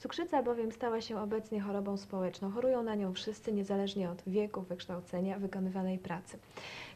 Cukrzyca bowiem stała się obecnie chorobą społeczną. Chorują na nią wszyscy, niezależnie od wieku, wykształcenia, wykonywanej pracy.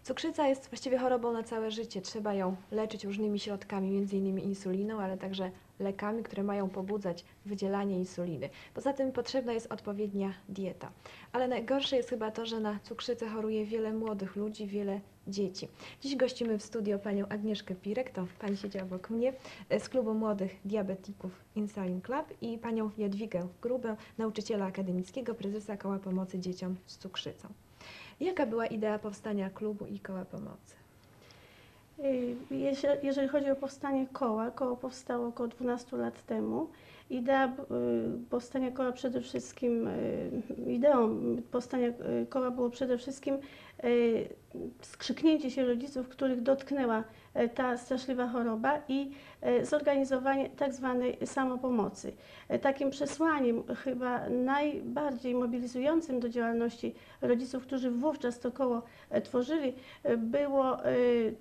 Cukrzyca jest właściwie chorobą na całe życie. Trzeba ją leczyć różnymi środkami, m.in. insuliną, ale także lekami, które mają pobudzać wydzielanie insuliny. Poza tym potrzebna jest odpowiednia dieta. Ale najgorsze jest chyba to, że na cukrzycę choruje wiele młodych ludzi, wiele dzieci. Dziś gościmy w studio panią Agnieszkę Pirek, to pani siedzi obok mnie, e, z klubu młodych diabetików Insulin Club i panią Jadwigę Grubę, nauczyciela akademickiego, prezesa Koła Pomocy Dzieciom z Cukrzycą. Jaka była idea powstania klubu i Koła Pomocy? Y, jeże- Jeżeli chodzi o powstanie koła, koło powstało około 12 lat temu. Idea y, powstania koła przede wszystkim, y, ideą powstania koła było przede wszystkim skrzyknięcie się rodziców, których dotknęła ta straszliwa choroba i y, zorganizowanie tak zwanej samopomocy. Y, Takim przesłaniem chyba najbardziej mobilizującym do działalności rodziców, którzy wówczas to koło e, tworzyli, e, było e,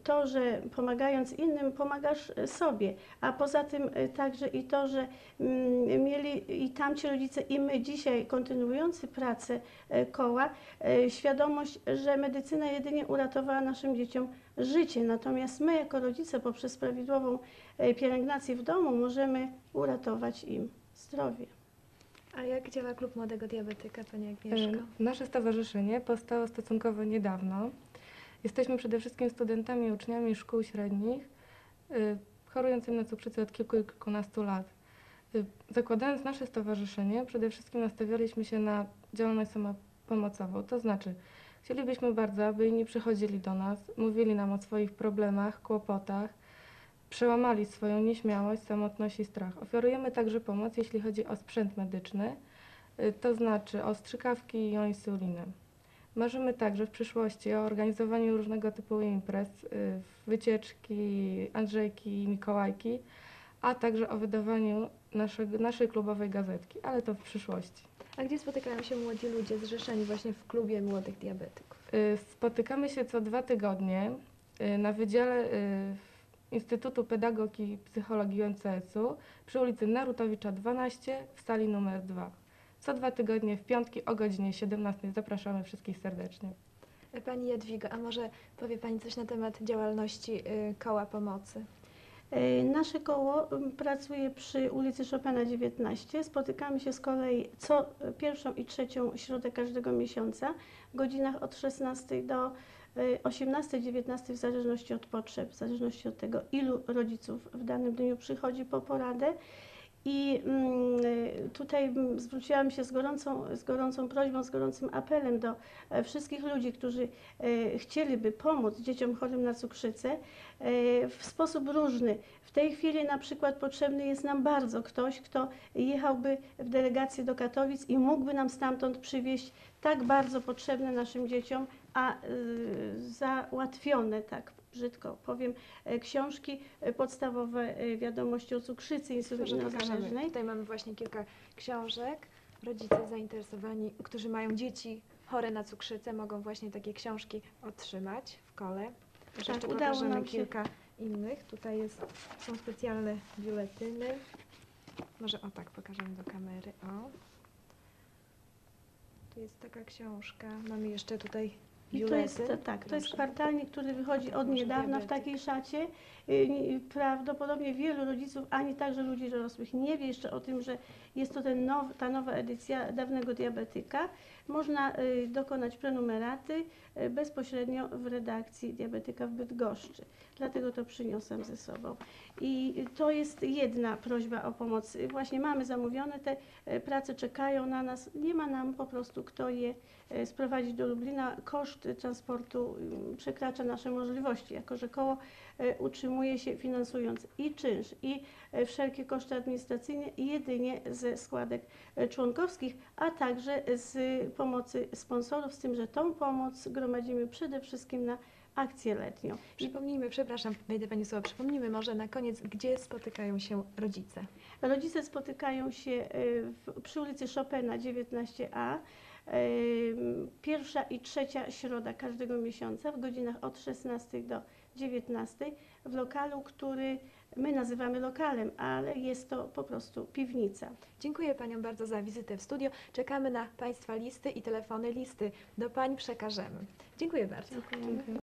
to, że pomagając innym, pomagasz e, sobie, a poza tym e, także i to, że mm, mieli i tamci rodzice, i my dzisiaj kontynuujący pracę e, koła, e, świadomość, że medycyna jedynie uratowała naszym dzieciom życie, natomiast my jako rodzice poprzez prawidłową e, pielęgnację w domu możemy uratować im zdrowie. A jak działa Klub Młodego Diabetyka, pani Agnieszko? E, Nasze stowarzyszenie powstało stosunkowo niedawno. Jesteśmy przede wszystkim studentami i uczniami szkół średnich, y, chorującymi na cukrzycę od kilku i kilkunastu lat. Zakładając nasze stowarzyszenie, przede wszystkim nastawialiśmy się na działalność samopomocową. To znaczy, chcielibyśmy bardzo, aby inni przychodzili do nas, mówili nam o swoich problemach, kłopotach, przełamali swoją nieśmiałość, samotność i strach. Oferujemy także pomoc, jeśli chodzi o sprzęt medyczny, y, to znaczy o strzykawki i o insulinę. Marzymy także w przyszłości o organizowaniu różnego typu imprez, y, wycieczki, Andrzejki, Mikołajki, a także o wydawaniu naszego, naszej klubowej gazetki, ale to w przyszłości. A gdzie spotykają się młodzi ludzie zrzeszeni właśnie w Klubie Młodych Diabetyków? Y, Spotykamy się co dwa tygodnie y, na Wydziale y, Instytutu Pedagogiki i Psychologii UMCS-u przy ulicy Narutowicza 12 w sali numer 2. Co dwa tygodnie w piątki o godzinie 17 zapraszamy wszystkich serdecznie. Pani Jadwiga, a może powie Pani coś na temat działalności Koła Pomocy? E, Nasze koło m, pracuje przy ulicy Chopina 19. Spotykamy się z kolei co pierwszą i trzecią środę każdego miesiąca w godzinach od 16 do 18-19 w zależności od potrzeb, w zależności od tego, ilu rodziców w danym dniu przychodzi po poradę. I mm, tutaj zwróciłam się z gorącą, z gorącą prośbą, z gorącym apelem do e, wszystkich ludzi, którzy e, chcieliby pomóc dzieciom chorym na cukrzycę e, w sposób różny. W tej chwili na przykład potrzebny jest nam bardzo ktoś, kto jechałby w delegację do Katowic i mógłby nam stamtąd przywieźć tak bardzo potrzebne naszym dzieciom, a y, załatwione, tak brzydko powiem, e, książki e, podstawowe e, wiadomości o cukrzycy insulinozależnej. Tutaj mamy właśnie kilka książek. Rodzice zainteresowani, którzy mają dzieci chore na cukrzycę, mogą właśnie takie książki otrzymać w kole. Też Tak, jeszcze udało nam się. kilka innych. Tutaj jest, są specjalne biuletyny. Może o tak pokażemy do kamery. O. Tu jest taka książka. Mamy jeszcze tutaj I to jest, to, tak, to jest kwartalnik, który wychodzi od niedawna w takiej szacie. Y, nie- Prawdopodobnie wielu rodziców, ani także ludzi dorosłych nie wie jeszcze o tym, że jest to ten now, ta nowa edycja dawnego diabetyka. Można y, dokonać prenumeraty y, bezpośrednio w redakcji diabetyka w Bydgoszczy. Dlatego to przyniosłam ze sobą. I to jest jedna prośba o pomoc. Właśnie mamy zamówione, te prace czekają na nas. Nie ma nam po prostu kto je sprowadzić do Lublina. Koszt transportu mm, przekracza nasze możliwości, jako że koło e, utrzymuje się finansując i czynsz, i wszelkie koszty administracyjne jedynie ze składek członkowskich, a także z pomocy sponsorów, z tym, że tą pomoc gromadzimy przede wszystkim na akcję letnią. Przypomnijmy, przepraszam, wejdę Pani słowo, przypomnijmy może na koniec, gdzie spotykają się rodzice. Rodzice spotykają się w, przy ulicy Chopina 19a. Pierwsza i trzecia środa każdego miesiąca w godzinach od 16 do 19 w lokalu, który my nazywamy lokalem, ale jest to po prostu piwnica. Dziękuję Paniom bardzo za wizytę w studio. Czekamy na Państwa listy i telefony listy. Do Pań przekażemy. Dziękuję bardzo. Dziękujemy.